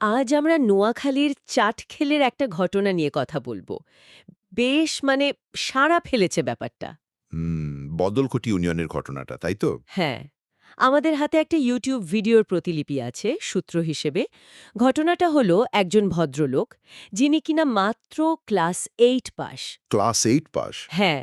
আজ আমরা নোয়াখালীর চাটখেলের একটা ঘটনা নিয়ে কথা বলব। বেশ মানে সাড়া ফেলেছে ব্যাপারটা। বদলকুটি বদলকোটি ইউনিয়নের ঘটনাটা তাই তো? হ্যাঁ। আমাদের হাতে একটা ইউটিউব ভিডিওর প্রতিলিপি আছে সূত্র হিসেবে। ঘটনাটা হলো একজন ভদ্রলোক যিনি কিনা মাত্র class eight pass. Class eight pass? হ্যাঁ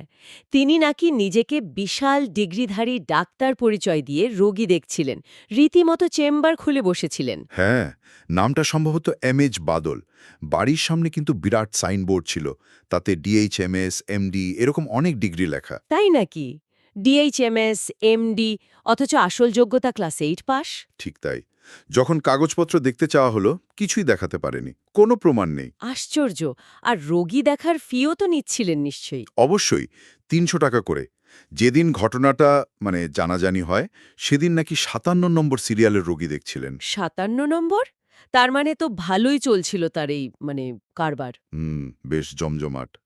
তিনি নাকি নিজেকে বিশাল ডিগ্রিধারী ডাক্তার পরিচয় দিয়ে রোগী দেখছিলেন রীতিমতো চেম্বার খুলে বসেছিলেন। হ্যাঁ নামটা সম্ভবত এম এইচ বাদল। বাড়ির সামনে কিন্তু বিরাট সাইনবোর্ড ছিল তাতে ডিএইচএমএস এমডি এরকম অনেক ডিগ্রি লেখা। তাই নাকি? ডিএইচএমএস এমডি অথচ আসল যোগ্যতা ক্লাস এইট পাস ঠিক তাই। যখন কাগজপত্র দেখতে চাওয়া হলো কিছুই দেখাতে পারেনি কোনো প্রমাণ নেই। আশ্চর্য! আর রোগী দেখার ফিও তো নিচ্ছিলেন নিশ্চয়ই। অবশ্যই তিনশো টাকা করে। যেদিন ঘটনাটা মানে জানাজানি হয় সেদিন নাকি সাতান্ন নম্বর সিরিয়ালের রোগী দেখছিলেন। সাতান্ন নম্বর? তার মানে তো ভালোই চলছিল তার এই মানে কারবার। হুম বেশ জমজমাট।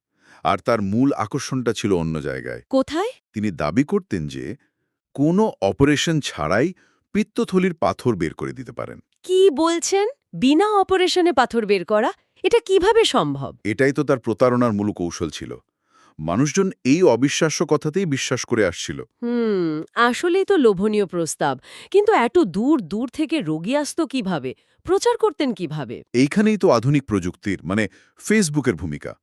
আর তার মূল আকর্ষণটা ছিল অন্য জায়গায়। কোথায়? তিনি দাবি করতেন যে কোনো অপারেশন ছাড়াই পিত্তথলির পাথর বের করে দিতে পারেন। কি বলছেন? বিনা অপারেশনে পাথর বের করা? এটা কীভাবে সম্ভব? এটাই তো তার প্রতারণার মূল কৌশল ছিল। মানুষজন এই অবিশ্বাস্য কথাতেই বিশ্বাস করে আসছিল। হুম আসলেই তো লোভনীয় প্রস্তাব। কিন্তু এত দূর দূর থেকে রোগী আসতো কীভাবে? প্রচার করতেন কীভাবে? এইখানেই তো আধুনিক প্রযুক্তির মানে ফেসবুকের ভূমিকা।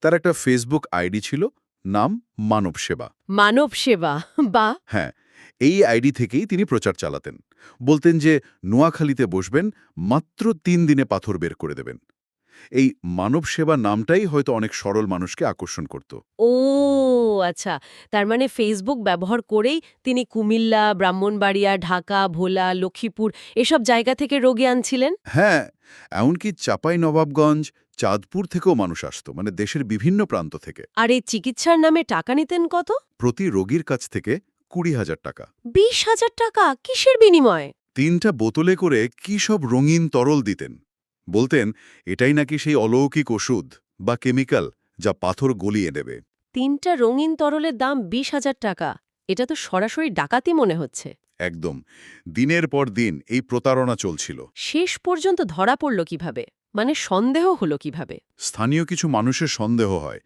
তার একটা ফেসবুক আইডি ছিল নাম মানব সেবা। মানব সেবা বা? হ্যাঁ এই আইডি থেকেই তিনি প্রচার চালাতেন। বলতেন যে নোয়াখালীতে বসবেন মাত্র তিন দিনে পাথর বের করে দেবেন। এই মানব সেবা নামটাই হয়তো অনেক সরল মানুষকে আকর্ষণ করত। ও আচ্ছা। তার মানে ফেসবুক ব্যবহার করেই তিনি কুমিল্লা ব্রাহ্মণবাড়িয়া ঢাকা ভোলা লক্ষ্মীপুর এসব জায়গা থেকে রোগী আনছিলেন? হ্যাঁ এমনকি চাপাই নবাবগঞ্জ চাঁদপুর থেকেও মানুষ আসত মানে দেশের বিভিন্ন প্রান্ত থেকে। আর এই চিকিৎসার নামে টাকা নিতেন কত? প্রতি রোগীর কাছ থেকে কুড়ি হাজার টাকা। বিশ হাজার টাকা? কিসের বিনিময়ে? তিনটা বোতলে করে কি সব রঙিন তরল দিতেন। বলতেন এটাই নাকি সেই অলৌকিক ওষুধ বা কেমিক্যাল যা পাথর গলিয়ে দেবে। তিনটা রঙিন তরলের দাম বিশ হাজার টাকা। এটা তো সরাসরি ডাকাতি মনে হচ্ছে। একদম। দিনের পর দিন এই প্রতারণা চলছিল। শেষ পর্যন্ত ধরা পড়ল কীভাবে? মানে সন্দেহ হলো কীভাবে? স্থানীয় কিছু মানুষের সন্দেহ হয়।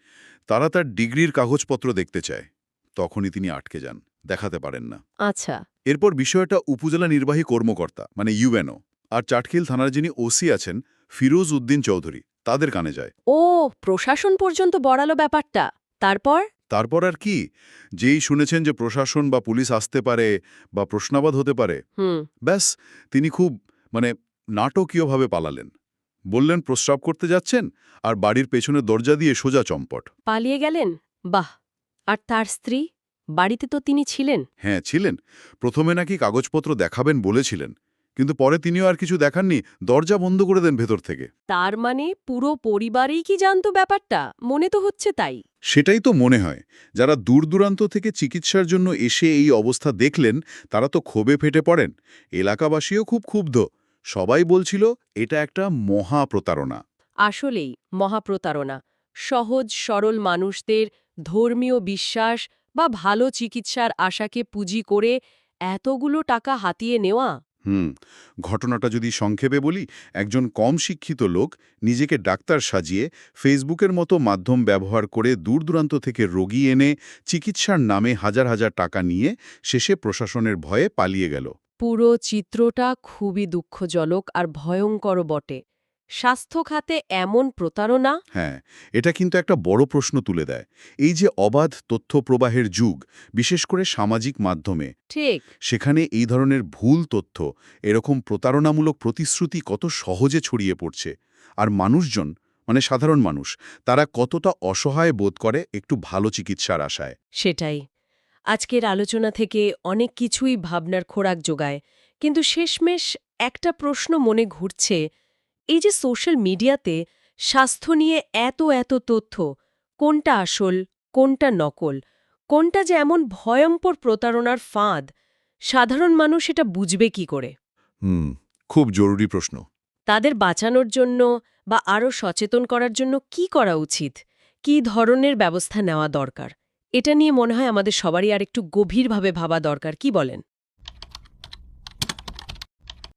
তারা তার ডিগ্রির কাগজপত্র দেখতে চায়। তখনই তিনি আটকে যান। দেখাতে পারেন না। আচ্ছা। এরপর বিষয়টা উপজেলা নির্বাহী কর্মকর্তা মানে ইউএনও আর চাটখিল থানার যিনি ওসি আছেন ফিরোজ উদ্দিন চৌধুরী তাদের কানে যায়। ও প্রশাসন পর্যন্ত বড়ালো ব্যাপারটা। তারপর? তারপর আর কি? যেই শুনেছেন যে প্রশাসন বা পুলিশ আসতে পারে বা প্রশ্নাবাদ হতে পারে ব্যাস তিনি খুব মানে নাটকীয়ভাবে পালালেন। বললেন প্রস্রাব করতে যাচ্ছেন? আর বাড়ির পেছনে দরজা দিয়ে সোজা চম্পট। পালিয়ে গেলেন? বাহ! আর তার স্ত্রী? বাড়িতে তো তিনি ছিলেন। হ্যাঁ ছিলেন। প্রথমে নাকি কাগজপত্র দেখাবেন বলেছিলেন। কিন্তু পরে তিনিও আর কিছু দেখাননি দরজা বন্ধ করে দেন ভেতর থেকে। তার মানে পুরো পরিবারেই কি জানতো ব্যাপারটা? মনে তো হচ্ছে তাই। সেটাই তো মনে হয়। যারা দূর দূরান্ত থেকে চিকিৎসার জন্য এসে এই অবস্থা দেখলেন তারা তো ক্ষোভে ফেটে পড়েন। এলাকাবাসীও খুব ক্ষুব্ধ। সবাই বলছিল এটা একটা মহা প্রতারণা আসলেই মহাপ্রতারণা। সহজ সরল মানুষদের ধর্মীয় বিশ্বাস বা ভালো চিকিৎসার আশাকে পুঁজি করে এতগুলো টাকা হাতিয়ে নেওয়া? হুম, ঘটনাটা যদি সংক্ষেপে বলি, একজন কম শিক্ষিত লোক নিজেকে ডাক্তার সাজিয়ে ফেসবুকের মতো মাধ্যম ব্যবহার করে দূর দূরান্ত থেকে রোগী এনে চিকিৎসার নামে হাজার হাজার টাকা নিয়ে শেষে প্রশাসনের ভয়ে পালিয়ে গেল। পুরো চিত্রটা খুবই দুঃখজনক আর ভয়ঙ্কর বটে। স্বাস্থ্য খাতে এমন প্রতারণা? হ্যাঁ এটা কিন্তু একটা বড় প্রশ্ন তুলে দেয়। এই যে অবাধ তথ্য প্রবাহের যুগ বিশেষ করে সামাজিক মাধ্যমে ঠিক। সেখানে এই ধরনের ভুল তথ্য এরকম প্রতারণামূলক প্রতিশ্রুতি কত সহজে ছড়িয়ে পড়ছে। আর মানুষজন মানে সাধারণ মানুষ তারা কতটা অসহায় বোধ করে একটু ভালো চিকিৎসার আশায়। সেটাই। আজকের আলোচনা থেকে অনেক কিছুই ভাবনার খোরাক যোগায়। কিন্তু শেষমেশ একটা প্রশ্ন মনে ঘুরছে এই যে সোশ্যাল মিডিয়াতে স্বাস্থ্য নিয়ে এত এত তথ্য কোনটা আসল কোনটা নকল কোনটা যে এমন ভয়ঙ্কর প্রতারণার ফাঁদ সাধারণ মানুষ এটা বুঝবে কি করে? হুম খুব জরুরি প্রশ্ন। তাদের বাঁচানোর জন্য বা আরও সচেতন করার জন্য কি করা উচিত? কী ধরনের ব্যবস্থা নেওয়া দরকার? এটা নিয়ে মনে হয় আমাদের সবারই আর একটু গভীরভাবে ভাবা দরকার কি বলেন?